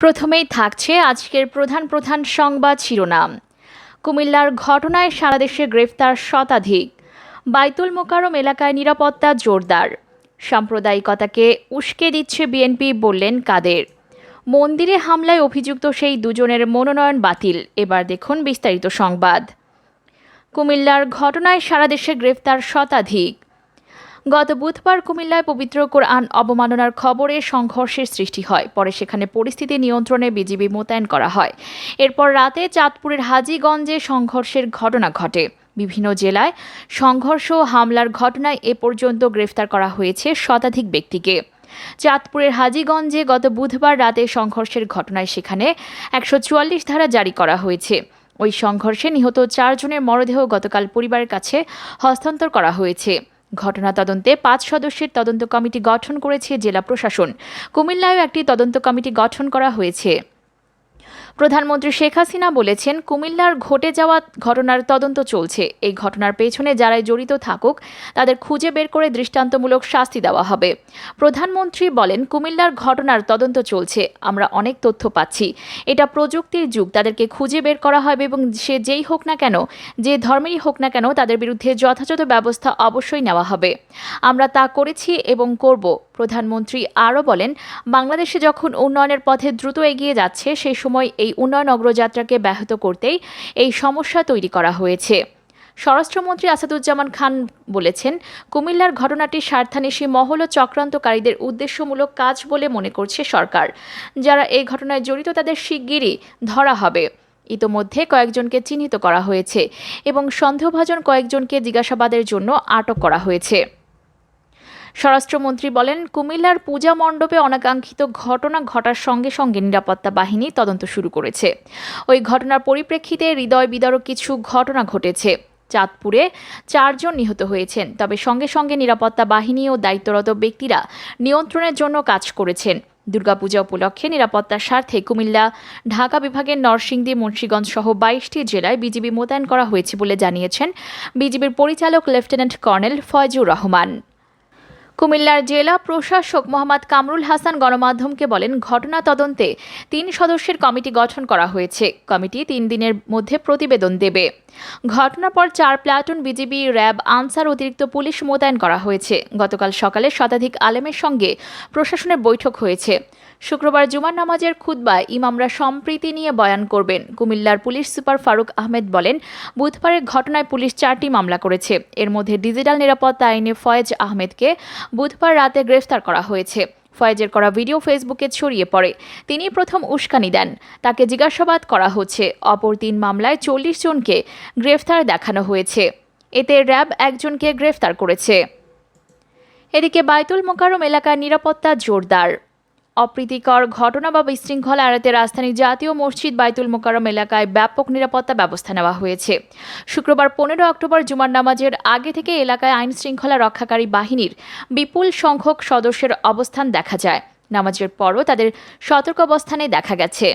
প্রথমেই থাকছে আজকের প্রধান প্রধান সংবাদ শিরোনাম। কুমিল্লার ঘটনায় সারা দেশে গ্রেফতার শতাধিক। বাইতুল মোকারম এলাকায় নিরাপত্তা জোরদার। সাম্প্রদায়িকতাকে উস্কে দিচ্ছে বিএনপি বললেন কাদের। মন্দিরে হামলায় অভিযুক্ত সেই দুজনের মনোনয়ন বাতিল। এবার দেখুন বিস্তারিত সংবাদ। কুমিল্লার ঘটনায় সারা দেশে গ্রেফতার শতাধিক। গত বুধবার কুমিল্লায় পবিত্র কোরআন অবমাননার খবরে সংঘর্ষের সৃষ্টি হয়। পরে সেখানে পরিস্থিতি নিয়ন্ত্রণে বিজিবি মোতায়েন করা হয়। এরপর রাতে চাঁদপুরের হাজীগঞ্জে সংঘর্ষের ঘটনা ঘটে। বিভিন্ন জেলায় সংঘর্ষ হামলার ঘটনায় এ পর্যন্ত গ্রেফতার করা হয়েছে শতাধিক ব্যক্তিকে। চাঁদপুরের হাজীগঞ্জে গত বুধবার রাতে সংঘর্ষের ঘটনায় সেখানে একশো চুয়াল্লিশ ধারা জারি করা হয়েছে। ওই সংঘর্ষে নিহত চারজনের মরদেহ গতকাল পরিবারের কাছে হস্তান্তর করা হয়েছে। ঘটনা তদন্তে পাঁচ সদস্যের তদন্ত কমিটি গঠন করেছে জেলা প্রশাসন। কুমিল্লায়ও একটি তদন্ত কমিটি গঠন করা হয়েছে। প্রধানমন্ত্রী শেখ হাসিনা বলেছেন, কুমিল্লার ঘটে যাওয়া ঘটনার তদন্ত চলছে। এই ঘটনার পেছনে যারাই জড়িত থাকুক, তাদের খুঁজে বের করে দৃষ্টান্তমূলক শাস্তি দেওয়া হবে। প্রধানমন্ত্রী বলেন, কুমিল্লার ঘটনার তদন্ত চলছে, আমরা অনেক তথ্য পাচ্ছি। এটা প্রযুক্তির যুগ, তাদেরকে খুঁজে বের করা হবে এবং সে যেই হোক না কেন, যে ধর্মেরই হোক না কেন, তাদের বিরুদ্ধে যথাযথ ব্যবস্থা অবশ্যই নেওয়া হবে। আমরা তা করেছি এবং করব। প্রধানমন্ত্রী আরও বলেন, বাংলাদেশে যখন উন্নয়নের পথে দ্রুত এগিয়ে যাচ্ছে, সেই সময় এই উন্নয়ন অগ্রযাত্রাকে ব্যাহত করতেই এই সমস্যা তৈরি করা হয়েছে। স্বরাষ্ট্রমন্ত্রী আসাদুজ্জামান খান বলেছেন, কুমিল্লার ঘটনাটি স্বার্থান্বেষী মহল ও চক্রান্তকারীদের উদ্দেশ্যমূলক কাজ বলে মনে করছে সরকার। যারা এই ঘটনায় জড়িত, তাদের শিগগিরই ধরা হবে। ইতোমধ্যে কয়েকজনকে চিহ্নিত করা হয়েছে এবং সন্দেহভাজন কয়েকজনকে জিজ্ঞাসাবাদের জন্য আটক করা হয়েছে। স্বরাষ্ট্রমন্ত্রী বলেন, কুমিল্লার পূজা মণ্ডপে অনাকাঙ্ক্ষিত ঘটনা ঘটার সঙ্গে সঙ্গে নিরাপত্তা বাহিনী তদন্ত শুরু করেছে। ওই ঘটনার পরিপ্রেক্ষিতে হৃদয় বিদারক কিছু ঘটনা ঘটেছে। চাঁদপুরে চারজন নিহত হয়েছেন, তবে সঙ্গে সঙ্গে নিরাপত্তা বাহিনী ও দায়িত্বরত ব্যক্তিরা নিয়ন্ত্রণের জন্য কাজ করেছেন। দুর্গাপূজা উপলক্ষে নিরাপত্তার স্বার্থে কুমিল্লা, ঢাকা বিভাগের নরসিংদী, মুন্সীগঞ্জ সহ বাইশটি জেলায় বিজিবি মোতায়েন করা হয়েছে বলে জানিয়েছেন বিজিবির পরিচালক লেফটেন্যান্ট কর্নেল ফয়জুর রহমান। কুমিল্লার জেলা প্রশাসক মোহাম্মদ কামরুল হাসান গণমাধ্যমকে বলেন, ঘটনা তদন্তে তিন সদস্যের কমিটি গঠন করা হয়েছে। কমিটি তিন দিনের মধ্যে প্রতিবেদন দেবে। ঘটনার পর চার প্লাটুন বিজিবি র্যাব আনসার অতিরিক্ত পুলিশ মোতায়েন করা হয়েছে। গতকাল সকালে শতাধিক আলেমের সঙ্গে প্রশাসনের বৈঠক হয়েছে। শুক্রবার জুমার নামাজের খুতবায় ইমামরা সম্প্রীতি নিয়ে বয়ান করবেন। কুমিল্লার পুলিশ সুপার ফারুক আহমেদ বলেন বুধবারের ঘটনায় পুলিশ চারটি মামলা করেছে। এর মধ্যে ডিজিটাল নিরাপত্তা আইনে ফয়েজ আহমেদকে বুধবার রাতে গ্রেফতার করা হয়েছে। ফয়েজের করা ভিডিও ফেসবুকে ছড়িয়ে পড়ে। তিনি প্রথম উস্কানি দেন। তাকে জিজ্ঞাসাবাদ করা হচ্ছে। অপর তিন মামলায় চল্লিশ জনকে গ্রেফতার দেখানো হয়েছে। এতে র্যাব একজনকে গ্রেফতার করেছে। এদিকে বাইতুল মোকারম এলাকার নিরাপত্তা জোরদার। অপ্রীতিকর ঘটনা বা বিশৃঙ্খলা এড়াতে রাজধানীর জাতীয় মসজিদ বাইতুল মোকারম এলাকায় ব্যাপক নিরাপত্তা ব্যবস্থা নেওয়া হয়েছে। শুক্রবার পনেরো অক্টোবর জুমার নামাজের আগে থেকে এলাকায় আইন শৃঙ্খলা রক্ষাকারী বাহিনীর বিপুল সংখ্যক সদস্যের অবস্থান দেখা যায়। নামাজের পরও তাদের সতর্ক অবস্থানে দেখা গেছে।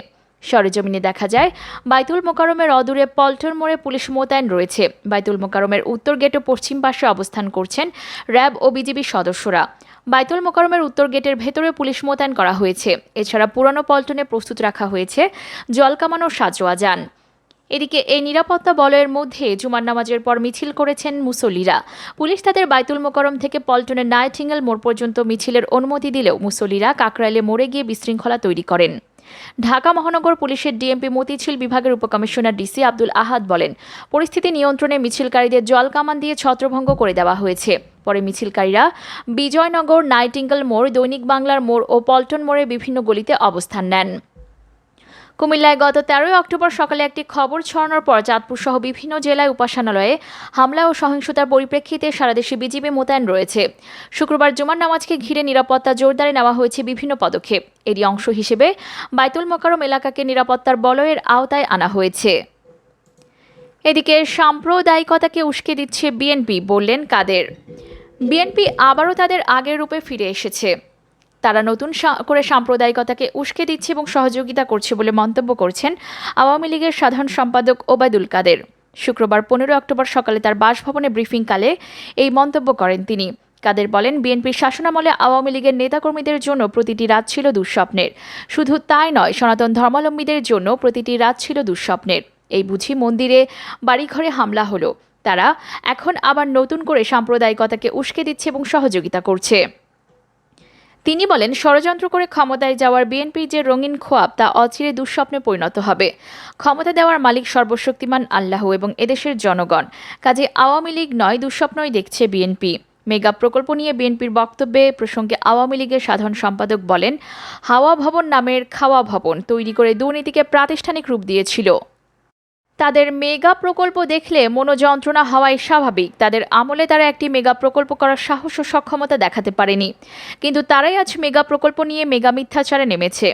সরেজমিনে দেখা যায়, বাইতুল মোকারমের অদূরে পল্টন মোড়ে পুলিশ মোতায়েন রয়েছে। বাইতুল মোকারমের উত্তর গেট ও পশ্চিম পাশে অবস্থান করছেন র্যাব ও বিজিবি সদস্যরা। বাইতুল মোকারমের উত্তর গেটের ভেতরে পুলিশ মোতায়েন করা হয়েছে। এছাড়া পুরানো পল্টনে প্রস্তুত রাখা হয়েছে জল কামানোর সাজোয়া যান। এদিকে এই নিরাপত্তা বলয়ের মধ্যে জুমার নামাজের পর মিছিল করেছেন মুসল্লিরা। পুলিশ তাদের বাইতুল মোকরম থেকে পল্টনের নাইটিঙ্গেল মোড় পর্যন্ত মিছিলের অনুমতি দিলেও মুসল্লিরা কাকরাইলে মোড়ে গিয়ে বিশৃঙ্খলা তৈরি করেন। ঢাকা মহানগর পুলিশের ডিএমপি মতিঝিল বিভাগের উপকমিশনার ডিসি আব্দুল আহাদ বলেন, পরিস্থিতি নিয়ন্ত্রণে মিছিলকারীদের জল কামান দিয়ে ছত্রভঙ্গ করে দেওয়া হয়েছে। পরে মিছিলকারীরা বিজয়নগর, নাইটিঙ্গল মোড়, দৈনিক বাংলার মোড় ও পল্টন মোড়ের বিভিন্ন গলিতে অবস্থান নেন। কুমিল্লায় গত তেরোই অক্টোবর সকালে একটি খবর ছড়ানোর পর চাঁদপুর সহ বিভিন্ন জেলায় উপাসনালয়ে হামলা ও সহিংসতার পরিপ্রেক্ষিতে সারা দেশে বিজিবি মোতায়েন রয়েছে। শুক্রবার জুমার নামাজকে ঘিরে নিরাপত্তা জোরদারে নেওয়া হয়েছে বিভিন্ন পদক্ষেপ। এরই অংশ হিসেবে বাইতুল মোকারম এলাকাকে নিরাপত্তার বলয়ের আওতায় আনা হয়েছে। এদিকে সাম্প্রদায়িকতাকে উস্কে দিচ্ছে বিএনপি, বললেন কাদের। বিএনপি আবারও তাদের আগের রূপে ফিরে এসেছে। তারা নতুন করে সাম্প্রদায়িকতাকে উস্কে দিচ্ছে এবং সহযোগিতা করছে বলে মন্তব্য করছেন আওয়ামী লীগের সাধারণ সম্পাদক ওবায়দুল কাদের। শুক্রবার পনেরো অক্টোবর সকালে তার বাসভবনে ব্রিফিংকালে এই মন্তব্য করেন তিনি। কাদের বলেন, বিএনপির শাসনামলে আওয়ামী লীগের নেতাকর্মীদের জন্য প্রতিটি রাত ছিল দুঃস্বপ্নের। শুধু তাই নয়, সনাতন ধর্মাবলম্বীদের জন্য প্রতিটি রাত ছিল দুঃস্বপ্নের। এই বুঝি মন্দিরে বাড়িঘরে হামলা হলো। তারা এখন আবার নতুন করে সাম্প্রদায়িকতাকে উস্কে দিচ্ছে এবং সহযোগিতা করছে। তিনি বলেন, ষড়যন্ত্র করে ক্ষমতায় যাওয়ার বিএনপির যে রঙিন খোয়াব, তা অচিরে দুঃস্বপ্নে পরিণত হবে। ক্ষমতা দেওয়ার মালিক সর্বশক্তিমান আল্লাহ এবং এদেশের জনগণ। কাজে আওয়ামী লীগ নয়, দুঃস্বপ্নই দেখছে বিএনপি। মেগা প্রকল্প নিয়ে বিএনপির বক্তব্যে প্রসঙ্গে আওয়ামী লীগের সাধারণ সম্পাদক বলেন, হাওয়া ভবন নামের খাওয়া ভবন তৈরি করে দুর্নীতিকে প্রাতিষ্ঠানিক রূপ দিয়েছিল। তাদের মেগা প্রকল্প দেখলে মনোযন্ত্রণা হওয়াই স্বাভাবিক। তাদের আমলে তারা একটি মেগা প্রকল্প করার সাহস ও সক্ষমতা দেখাতে পারেনি। কিন্তু তারাই আজ মেগা প্রকল্প নিয়ে মেগা মিথ্যাচারে নেমেছে।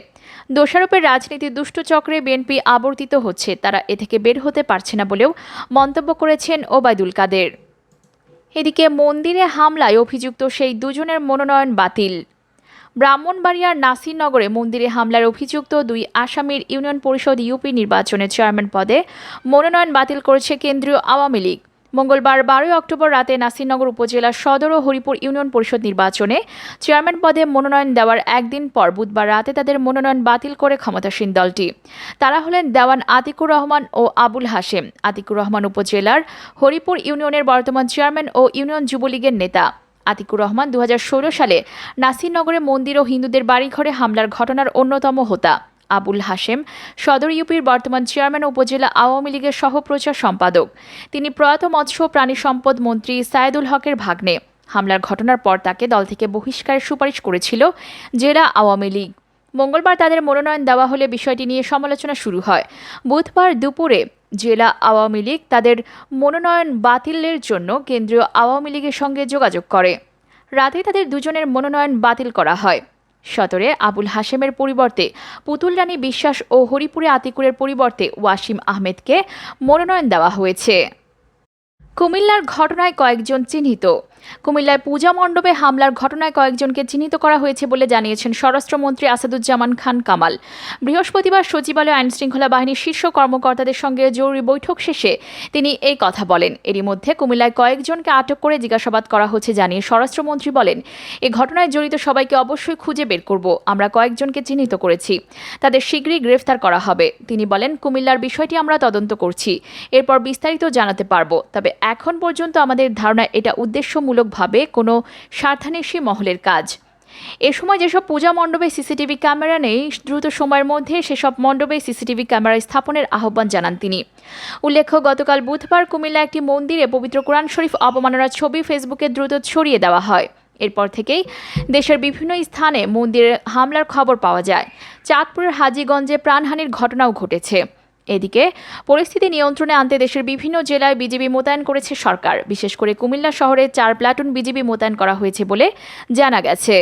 দোষারোপের রাজনীতির দুষ্ট চক্রে বিএনপি আবর্তিত হচ্ছে। তারা এ থেকে বের হতে পারছে না বলেও মন্তব্য করেছেন ওবায়দুল কাদের। এদিকে মন্দিরে হামলায় অভিযুক্ত সেই দুজনের মনোনয়ন বাতিল। ব্রাহ্মণবাড়িয়ার নাসিরনগরে মন্দিরে হামলার অভিযুক্ত দুই আসামির ইউনিয়ন পরিষদ ইউপি নির্বাচনে চেয়ারম্যান পদে মনোনয়ন বাতিল করেছে কেন্দ্রীয় আওয়ামী লীগ। মঙ্গলবার বারোই অক্টোবর রাতে নাসিরনগর উপজেলার সদর ও হরিপুর ইউনিয়ন পরিষদ নির্বাচনে চেয়ারম্যান পদে মনোনয়ন দেওয়ার একদিন পর বুধবার রাতে তাদের মনোনয়ন বাতিল করে ক্ষমতাসীন দলটি। তারা হলেন দেওয়ান আতিকুর রহমান ও আবুল হাশেম। আতিকুর রহমান উপজেলার হরিপুর ইউনিয়নের বর্তমান চেয়ারম্যান ও ইউনিয়ন যুবলীগের নেতা। আতিকুর রহমান দু হাজার ষোলো সালে নাসিরনগরে মন্দির ও হিন্দুদের বাড়িঘরে হামলার ঘটনার অন্যতম হোতা। আবুল হাশেম সদর ইউপির বর্তমান চেয়ারম্যান উপজেলা আওয়ামী লীগের সহপ্রচার সম্পাদক। তিনি প্রয়াত মৎস্য প্রাণী সম্পদ মন্ত্রী সায়েদুল হকের ভাগ্নে। হামলার ঘটনার পর তাকে দল থেকে বহিষ্কারের সুপারিশ করেছিল জেলা আওয়ামী লীগ। মঙ্গলবার তাদের মনোনয়ন দেওয়া হলে বিষয়টি নিয়ে সমালোচনা শুরু হয়। বুধবার দুপুরে জেলা আওয়ামী লীগ তাদের মনোনয়ন বাতিলের জন্য কেন্দ্রীয় আওয়ামী লীগের সঙ্গে যোগাযোগ করে। রাতে তাদের দুজনের মনোনয়ন বাতিল করা হয়। সতরে আবুল হাশেমের পরিবর্তে পুতুল রানী বিশ্বাস ও হরিপুরে আতিকুরের পরিবর্তে ওয়াসিম আহমেদকে মনোনয়ন দেওয়া হয়েছে। কুমিল্লার ঘটনায় কয়েকজন চিহ্নিত। কুমিল্লায় পূজা মণ্ডপে হামলার ঘটনায় কয়েকজনকে চিহ্নিত করা হয়েছে বলে জানিয়েছেন স্বরাষ্ট্রমন্ত্রী আসাদুজ্জামান খান কামাল। বৃহস্পতিবার সচিবালয় আইন শৃঙ্খলা বাহিনীর শীর্ষ কর্মকর্তাদের সঙ্গে জরুরি বৈঠক শেষে তিনি এই কথা বলেন। এরই মধ্যে কুমিল্লায় কয়েকজনকে আটক করে জিজ্ঞাসাবাদ করা হচ্ছে জানিয়ে স্বরাষ্ট্রমন্ত্রী বলেন, এ ঘটনায় জড়িত সবাইকে অবশ্যই খুঁজে বের করব। আমরা কয়েকজনকে চিহ্নিত করেছি। তাদের শীঘ্রই গ্রেফতার করা হবে। তিনি বলেন, কুমিল্লার বিষয়টি আমরা তদন্ত করছি। এরপর বিস্তারিত জানাতে পারব। তবে এখন পর্যন্ত আমাদের ধারণা এটা উদ্দেশ্যমূলকভাবে কোনো স্বার্থান্বেষী মহলের কাজ। এ সময় যেসব পূজা মণ্ডপে সিসিটিভি ক্যামেরা নেই, দ্রুত সময়ের মধ্যে সেসব মণ্ডপে সিসিটিভি ক্যামেরা স্থাপনের আহ্বান জানান তিনি। উল্লেখ্য, গতকাল বুধবার কুমিল্লা একটি মন্দিরে পবিত্র কোরআন শরীফ অবমাননার ছবি ফেসবুকে দ্রুত ছড়িয়ে দেওয়া হয়। এরপর থেকেই দেশের বিভিন্ন স্থানে মন্দিরে হামলার খবর পাওয়া যায়। চাঁদপুরের হাজীগঞ্জে প্রাণহানির ঘটনাও ঘটেছে। এদিকে পরিস্থিতি নিয়ন্ত্রণে আনতে দেশের বিভিন্ন জেলায় বিজিবি মোতায়েন করেছে সরকার। বিশেষ করে কুমিল্লা শহরে চার প্লাটুন বিজিবি মোতায়েন করা হয়েছে বলে জানা গেছে।